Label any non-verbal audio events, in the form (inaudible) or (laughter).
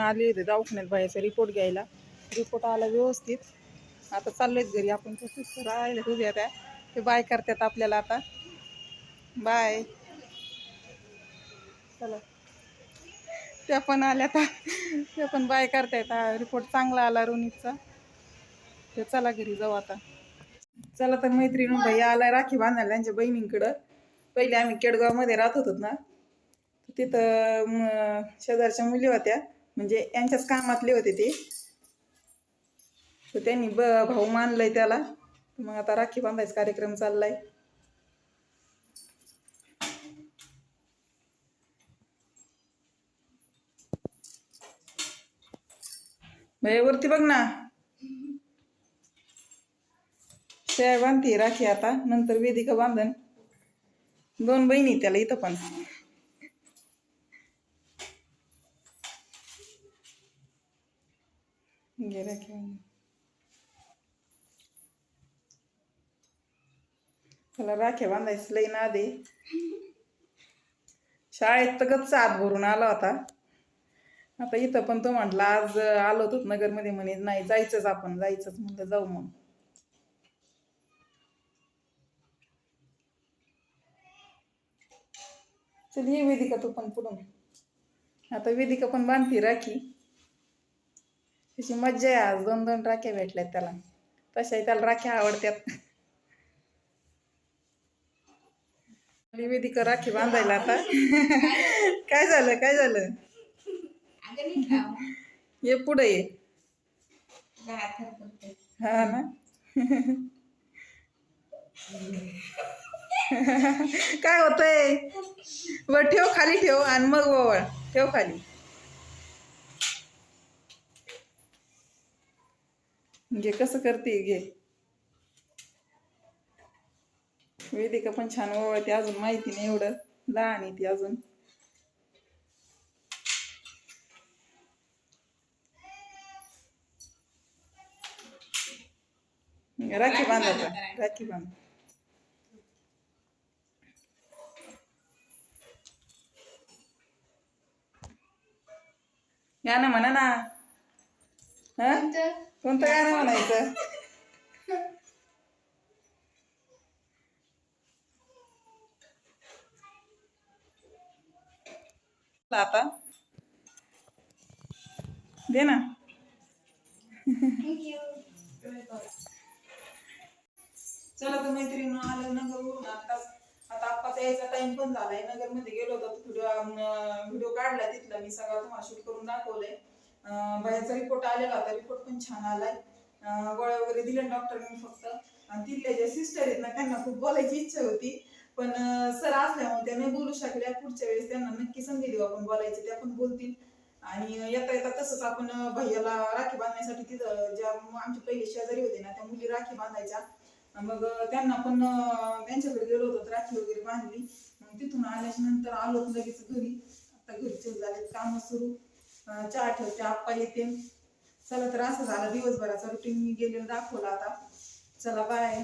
आले होते दवाखान्यात बाहेरचा रिपोर्ट घ्यायला. रिपोर्ट आला व्यवस्थित. आता चाललोय घरी. आपण तसंच राहिले उभ्या त्या. ते बाय करतात आपल्याला आता. बाय चला. त्या पण आल्या आता. त्या पण बाय करतायत. रिपोर्ट चांगला आला रोनीतचा. ते चला घरी जाऊ आता. चला तर मैत्रीण भैया आला राखी बांधायला त्यांच्या बहिणींकडं. पहिले आम्ही केडगावमध्ये राहत होतो ना. तिथं शेजारच्या मुली होत्या. म्हणजे यांच्याच कामातले होते ते. तर त्यांनी ब भाऊ मानलंय त्याला. मग आता राखी बांधायचा कार्यक्रम चाललाय. वरती बघ ना. शेळ्या बांधते राखी आता नंतर वेदिका बांधन. दोन बहिणी त्याला इथं पण. घे राखी बांधून. त्याला राख्या बांधायचं लई ना दे शाळेत तर गच्च आत भरून आला होता आता इथं पण तो म्हटला आज आलो होतो नगरमध्ये म्हणे नाही जायचंच आपण जायचंच म्हणलं जाऊ मग चल ये वेदिका तू पण पुढून आता वेदिका पण बांधते राखी त्याची मज्जा आहे आज. दोन दोन राख्या भेटल्यात त्याला. तशाही त्याला राख्या आवडत्यात. आली वेदिका राखी बांधायला आता. काय झालं काय झालं? ये पुढे ये. हा ना? काय होतंय? बर ठेव खाली ठेव. आणि मग वळ ठेव खाली. घे कसं करते घे. वेदिका पण छान ओवळते अजून माहिती नाही एवढं. लहान आहे ती अजून. राखी बांधा राखी बांध. ना म्हणा ना. हा? कोणतं? गाणं (laughs) म्हणायचं? आता. दे ना. चला तर मैत्रीण आलं नगरवरून आताच आता आप्पाचा यायचा टाइम पण झालाय. नगरमध्ये गेलो होतो. व्हिडिओ व्हिडिओ काढला तिथला. मी सगळा तुम्हाला शूट करून दाखवलंय. बाहेरचा रिपोर्ट आलेला होता. रिपोर्ट पण छान आलाय. गोळ्या वगैरे दिल्या डॉक्टरने फक्त. आणि तिथल्या ज्या सिस्टर आहेत ना त्यांना खूप बोलायची इच्छा होती. पण सर असल्यामुळे त्या नाही बोलू शकल्या. पुढच्या वेळेस त्यांना नक्की संधी देऊ आपण बोलायची. त्या पण बोलतील. आणि येता येता तसंच आपण भैयाला राखी बांधण्यासाठी तिथं ज्या आमच्या पहिले शेजारी होते ना त्या मुली राखी बांधायच्या. मग त्यांना पण त्यांच्याकडे गेलो होतो तर राखी वगैरे बांधली. मग तिथून आल्याच्यानंतर आलो लगेच घरी. आता घरी चल झाले काम सुरू. चहा ठेवते आप्पा येते. चला तर असं झालं दिवसभराचा रुटीन मी गेलेलं दाखवला आता. चला बाय